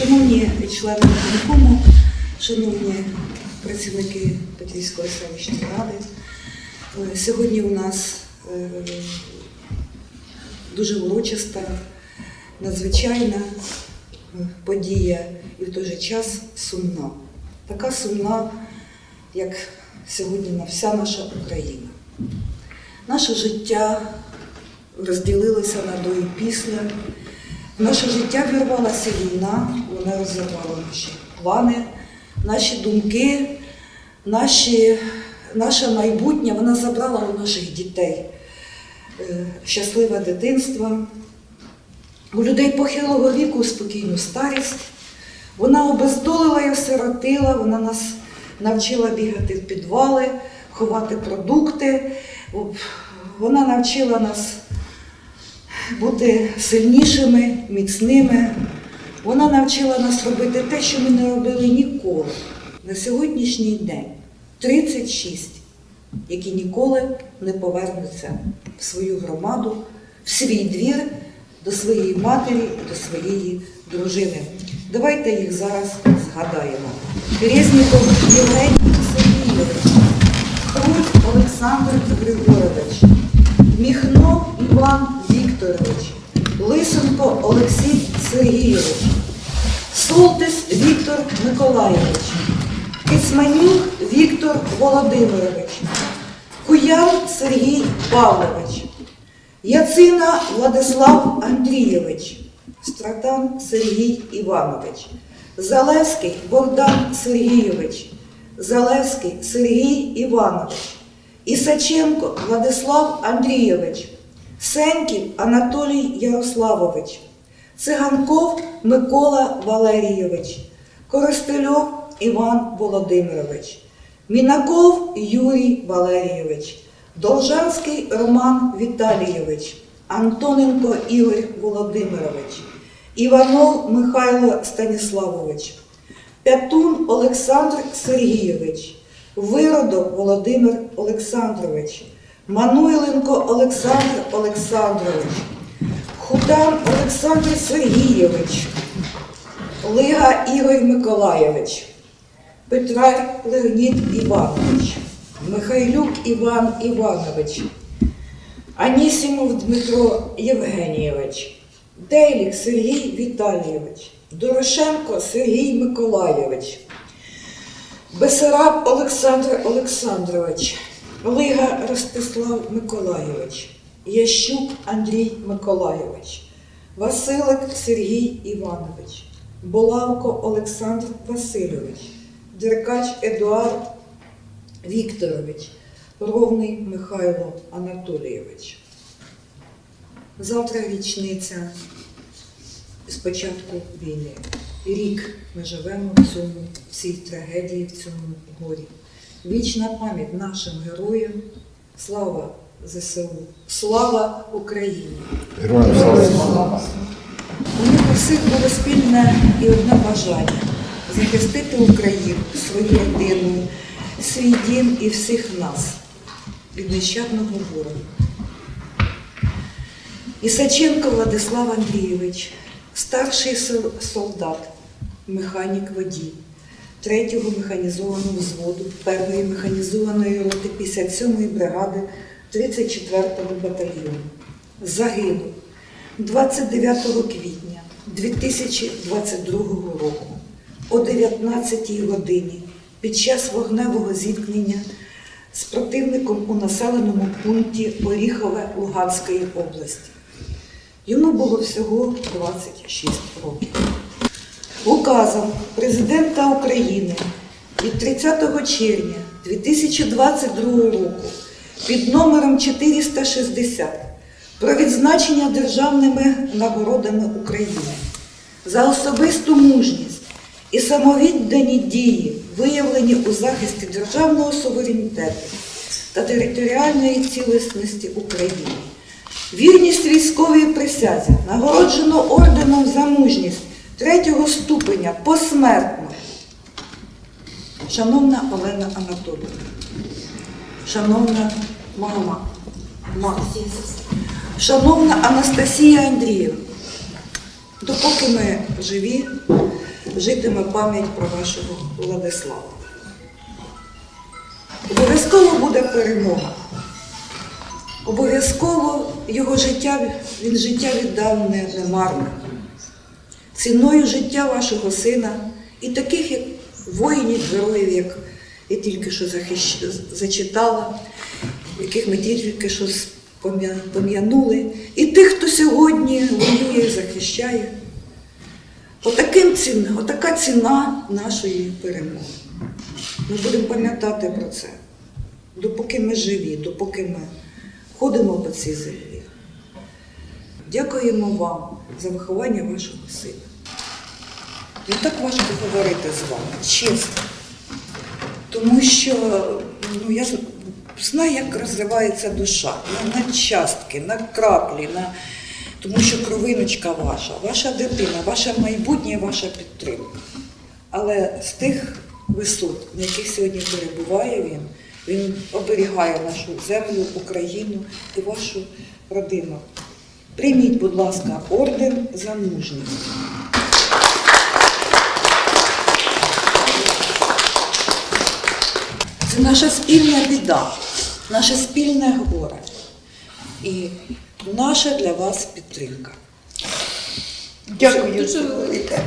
Шановні члени виконкому, шановні працівники Петрівської селищної ради, е, сьогодні у нас е, дуже урочиста, надзвичайна е, подія і в той же час сумна. Така сумна, як сьогодні на вся наша Україна. Наше життя розділилося на до і після. В наше життя вірвалася війна, вона розірвала наші плани, наші думки, наші, наше майбутнє. Вона забрала у наших дітей е, щасливе дитинство, у людей похилого віку спокійну старість. Вона обездолила і осиротила, вона нас навчила бігати в підвали, ховати продукти. Вона навчила нас бути сильнішими, міцними. Вона навчила нас робити те, що ми не робили ніколи. На сьогоднішній день 36, які ніколи не повернуться в свою громаду, в свій двір, до своєї матері, до своєї дружини. Давайте їх зараз згадаємо. Резніков Євгеній Сергійович, Круть Олександр Григорович, Міхно Іван Лисенко Олексій Сергійович, Солтис Віктор Миколайович, Кицманюк Віктор Володимирович, Куян Сергій Павлович, Яцина Владислав Андрійович, Стратан Сергій Іванович, Залевський Богдан Сергійович, Залевський Сергій Іванович, Ісаченко Владислав Андрійович, Сеньків Анатолій Ярославович, Циганков Микола Валерійович, Коростельов Іван Володимирович, Мінаков Юрій Валерійович, Должанський Роман Віталійович, Антоненко Ігор Володимирович, Іванов Михайло Станіславович, Пятун Олександр Сергійович, Виродок Володимир Олександрович, Мануйленко Олександр Олександрович, Худан Олександр Сергійович, Лига Ігор Миколайович, Петрар Леонід Іванович, Михайлюк Іван Іванович, Анісімов Дмитро Євгенійович, Дейлік Сергій Віталійович, Дорошенко Сергій Миколайович, Бесараб Олександр Олександрович, Лига Ростислав Миколайович, Ящук Андрій Миколайович, Василик Сергій Іванович, Булавко Олександр Васильович, Деркач Едуард Вікторович, Ровний Михайло Анатолійович. Завтра річниця з початку війни. Рік ми живемо в цьому, в цій трагедії, в цьому горі. Вічна пам'ять нашим героям. Слава ЗСУ! Слава Україні! Героям слава! У них у всіх було спільне і одне бажання захистити Україну, свою родину, свій дім і всіх нас від нещадного ворога. Ісаченко Владислав Андрійович, старший солдат, механік водій 3-го механізованого взводу 1-ї механізованої роти 57-ї бригади 34-го батальйону. Загинув 29 квітня 2022 року о 19-й годині під час вогневого зіткнення з противником у населеному пункті Оріхове Луганської області. Йому було всього 26 років. Указом Президента України від 30 червня 2022 року під номером 460 про відзначення державними нагородами України за особисту мужність і самовіддані дії, виявлені у захисті державного суверенітету та територіальної цілісності України. Вірність військовій присязі нагороджено орденом за мужність третього ступеня посмертно. Шановна Олена Анатолійовна, шановна мама, мама, шановна Анастасія Андріївна, допоки ми живі, житиме пам'ять про вашого Владислава. Обов'язково буде перемога. Обов'язково його життя, він життя віддав не, не. Ціною життя вашого сина і таких, як воїнів, героїв, як я тільки що захищ... зачитала, яких ми тільки що пом'янули, і тих, хто сьогодні воює і захищає. Отаким ціна, отака ціна нашої перемоги. Ми будемо пам'ятати про це, допоки ми живі, допоки ми ходимо по цій землі. Дякуємо вам за виховання вашого сина. Не так важко говорити з вами, чесно. Тому що ну, я знаю, як розривається душа на, на частки, на краплі, на... тому що кровиночка ваша, ваша дитина, ваше майбутнє, ваша підтримка. Але з тих висот, на яких сьогодні перебуває він, він оберігає нашу землю, Україну і вашу родину. Прийміть, будь ласка, орден за мужність. Це наша спільна біда, наше спільне горе і наша для вас підтримка. Дякую. Дуже велике.